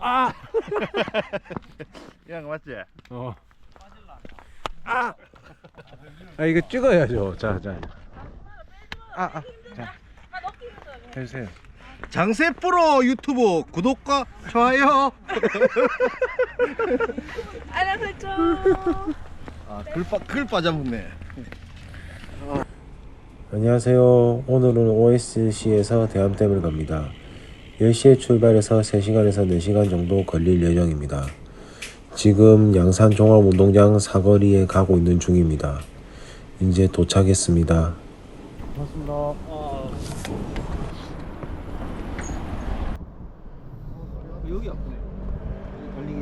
아! 이런 거 맞지? 어. 아! 아 이거 찍어야죠. 자, 자. 아, 아. 자. 해주세요. 장세 프로 유튜브 구독과 좋아요. 알람 설정. 아, 글빠 글 빠져먹네. 안녕하세요. 오늘은 OSC에서 대암댐을 갑니다. 10시에 출발해서 3시간에서 4시간 정도 걸릴 예정입니다. 지금 양산 종합운동장 사거리에 가고 있는 중입니다. 이제 도착했습니다. 고맙습니다. 여기 아프네. 걸리기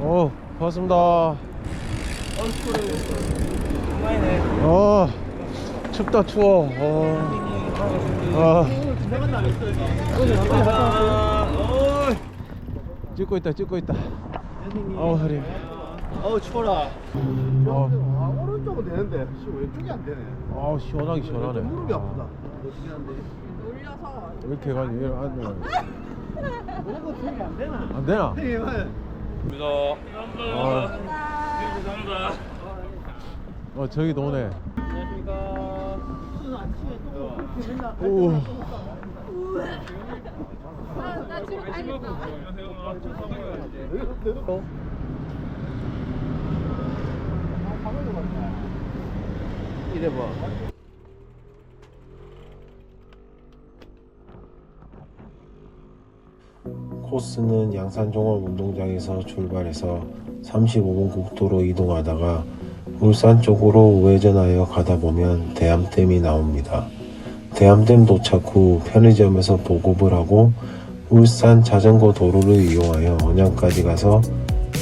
어, 고맙습니다. 어, 춥다 추워. 어, 어. 찍고 있다, 찍고 있다. 어, 허리. 어우 추워라. 어, 아, 오른쪽은 되는데 씨, 왼쪽이 안 되네. 아, 시원하기 시원하네. 무릎이 아프다. 올려서. 이렇게 해가지고 이렇게 앉아. 그래도 되게 안 되나? 안 되나? 어, 어 저기도 오네. 이래 봐. 코스는 양산종합운동장에서 출발해서 35분 국도로 이동하다가 울산 쪽으로 우회전하여 가다 보면 대암댐이 나옵니다. 대암댐 도착 후 편의점에서 보급을 하고 울산 자전거 도로를 이용하여 언양까지 가서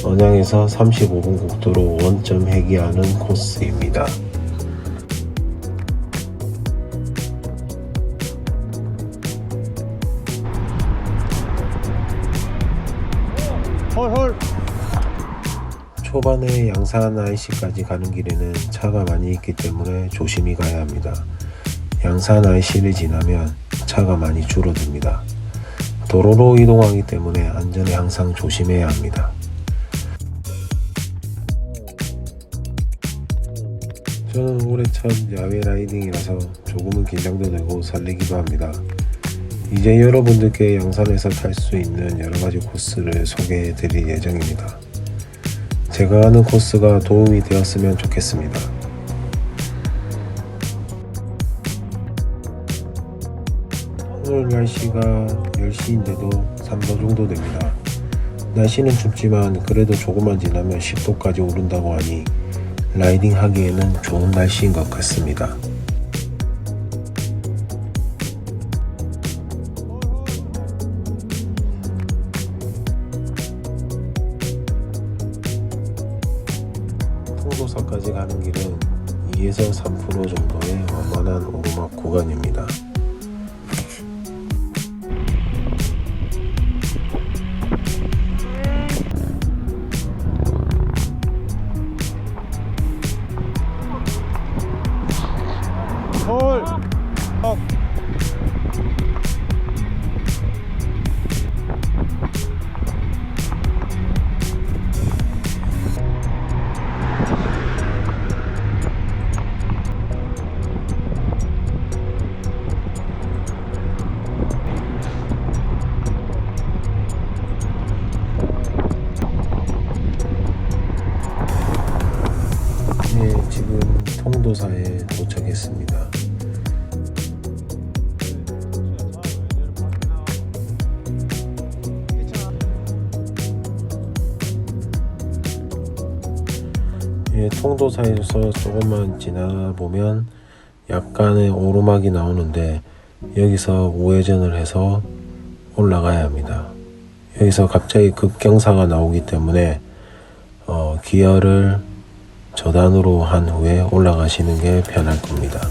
언양에서 35분 국도로 원점 회귀하는 코스입니다. 초반에 양산 IC까지 가는 길에는 차가 많이 있기 때문에 조심히 가야 합니다. 양산 IC를 지나면 차가 많이 줄어듭니다. 도로로 이동하기 때문에 안전에 항상 조심해야 합니다. 저는 올해 첫 야외 라이딩이라서 조금은 긴장도 되고 설레기도 합니다. 이제 여러분들께 양산에서 탈 수 있는 여러 가지 코스를 소개해 드릴 예정입니다. 제가 하는 코스가 도움이 되었으면 좋겠습니다. 오늘 날씨가 10시인데도 3도 정도 됩니다. 날씨는 춥지만 그래도 조금만 지나면 10도까지 오른다고 하니 라이딩 하기에는 좋은 날씨인 것 같습니다. 통도사에 도착했습니다. 예, 통도사에서 조금만 지나 보면 약간의 오르막이 나오는데 여기서 우회전을 해서 올라가야 합니다. 여기서 갑자기 급경사가 나오기 때문에 어, 기어를 저단으로 한 후에 올라가시는 게 편할 겁니다.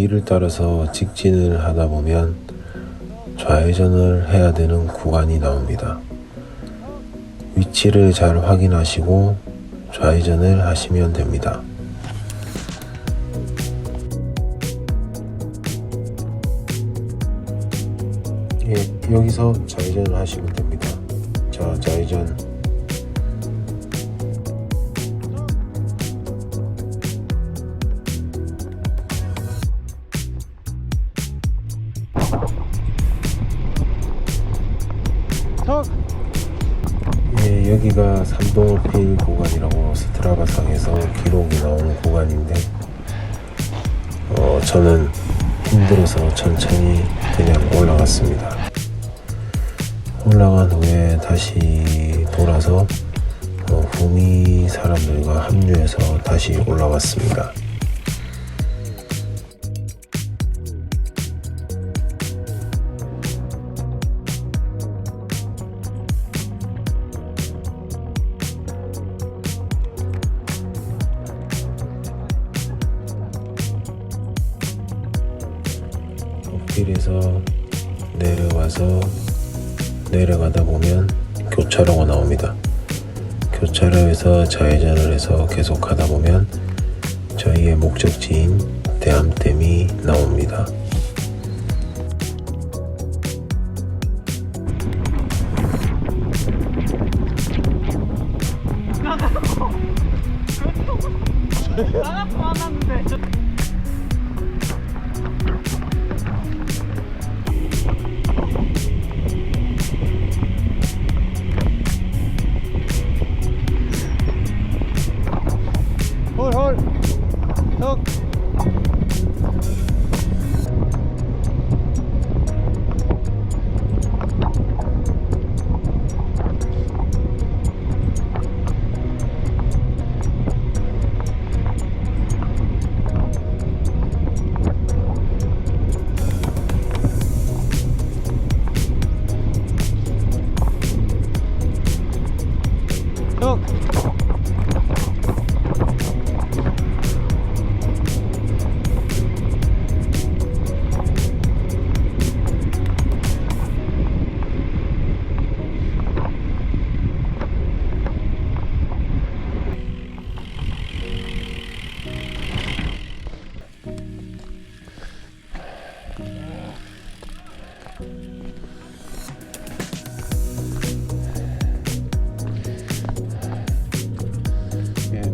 길을 따라서 직진을 하다 보면 좌회전을 해야 되는 구간이 나옵니다. 위치를 잘 확인하시고 좌회전을 하시면 됩니다. 예, 여기서 좌회전을 하시면 됩니다. 자, 좌회전. 천천히 그냥 올라갔습니다. 올라간 후에 다시 돌아서 어, 후미 사람들과 합류해서 다시 올라왔습니다. 내려와서 내려가다 보면 교차로가 나옵니다. 교차로에서 좌회전을 해서 계속 가다 보면 저희의 목적지인 대암댐이 나옵니다.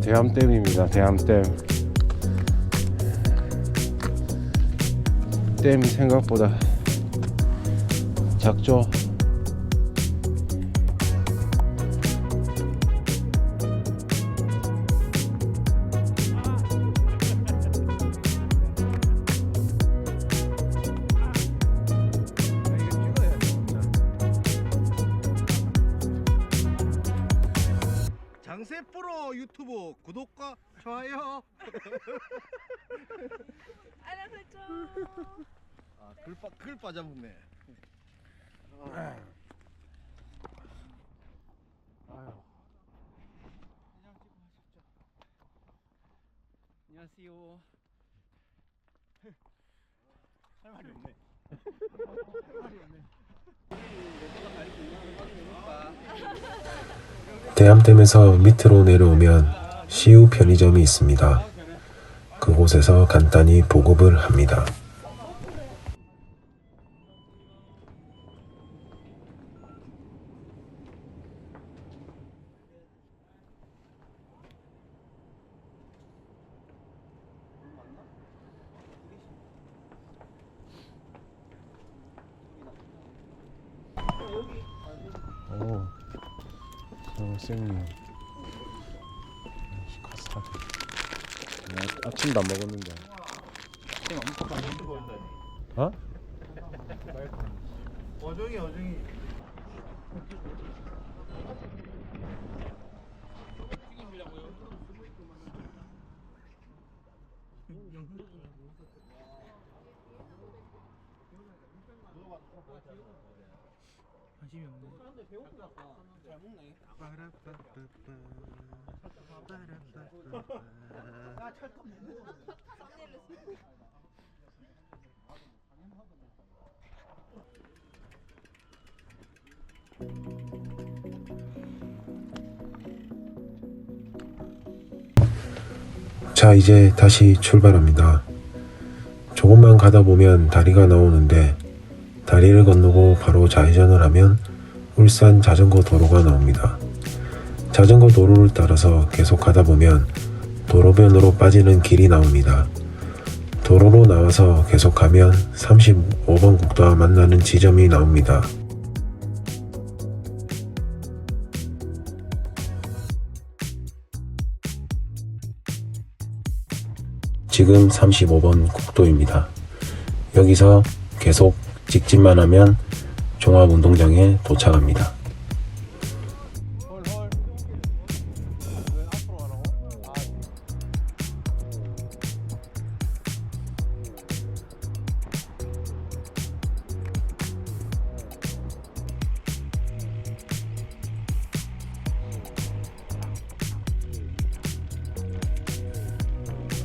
대암댐입니다. 대암댐. 댐이 생각보다 작죠? 장세 프로 유튜브 구독과 좋아요. 알람 설정. 아, 글, 빠, 글 빠져붙네. 안녕하세요. 할 말이 없네. 할 말이 없네. 대암댐에서 밑으로 내려오면 시우 편의점이 있습니다. 그곳에서 간단히 보급을 합니다. 저 쌤님. 카스타드. 아침도 안 먹었는데. 어? 어정이 어정이. 관심이 없네 그런데 배고프다 잘 먹네 나 철도 먹어 썸네일로 자 이제 다시 출발합니다. 조금만 가다 보면 다리가 나오는데 다리를 건너고 바로 좌회전을 하면 울산 자전거 도로가 나옵니다. 자전거 도로를 따라서 계속 가다 보면 도로변으로 빠지는 길이 나옵니다. 도로로 나와서 계속 가면 35번 국도와 만나는 지점이 나옵니다. 지금 35번 국도입니다. 여기서 계속 직진만 하면 종합운동장에 도착합니다.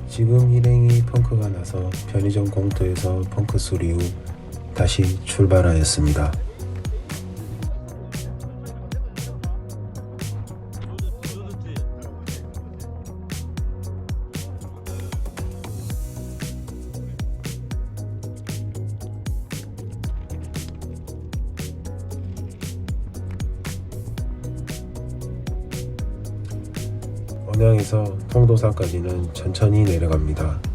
지금 일행이 펑크가 나서 편의점 공터에서 펑크 수리 후 다시 출발하였습니다. 언양에서 통도사까지는 천천히 내려갑니다.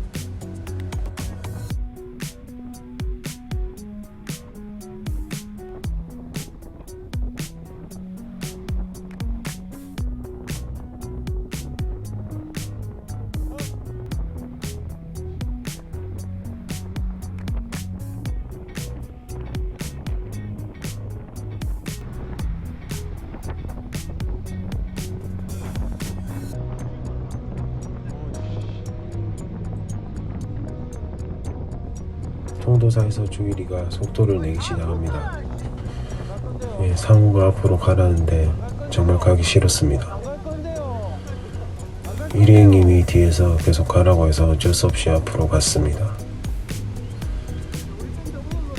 통도사에서 주일이가 속도를 내기 시작합니다. 예, 상우가 앞으로 가라는데 정말 가기 싫었습니다. 일행님이 뒤에서 계속 가라고 해서 어쩔 수 없이 앞으로 갔습니다.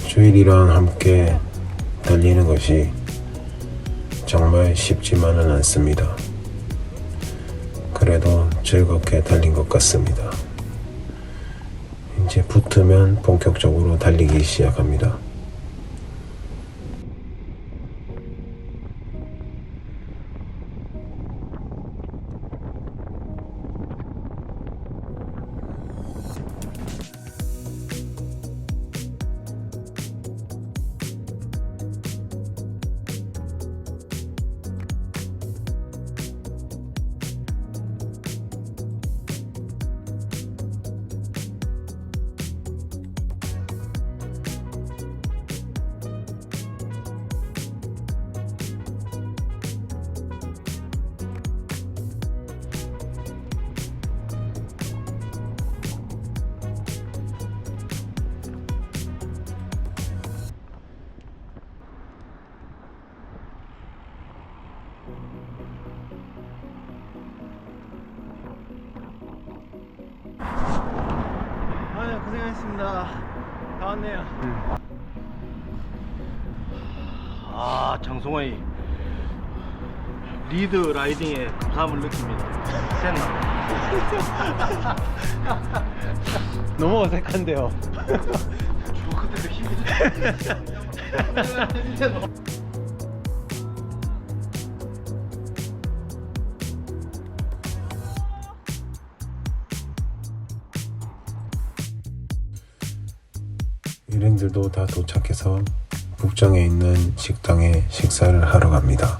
주일이랑 함께 달리는 것이 정말 쉽지만은 않습니다. 그래도 즐겁게 달린 것 같습니다. 이제 붙으면 본격적으로 달리기 시작합니다. 고생하셨습니다. 다 왔네요. 아 장송아이 리드 라이딩에 감사함을 느낍니다. 됐나? 너무 어색한데요. 그때도 힘이 일행들도 다 도착해서 북정에 있는 식당에 식사를 하러 갑니다.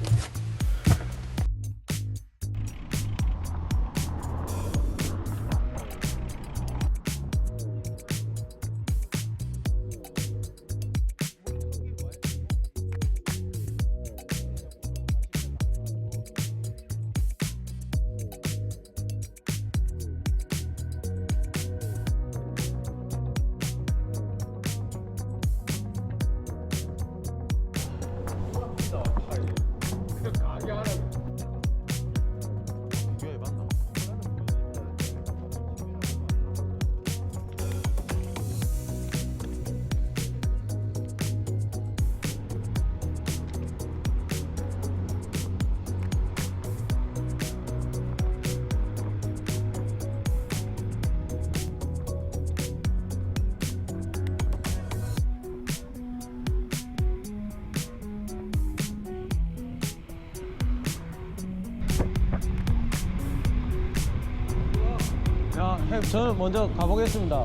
저는 먼저 가보겠습니다.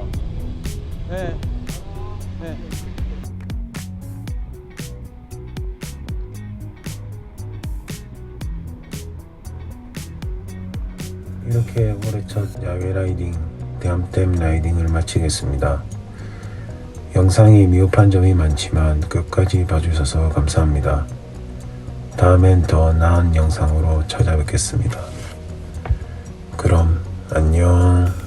네. 네. 이렇게 올해 첫 야외 라이딩 대암댐 라이딩을 마치겠습니다. 영상이 미흡한 점이 많지만 끝까지 봐주셔서 감사합니다. 다음엔 더 나은 영상으로 찾아뵙겠습니다. 그럼 안녕.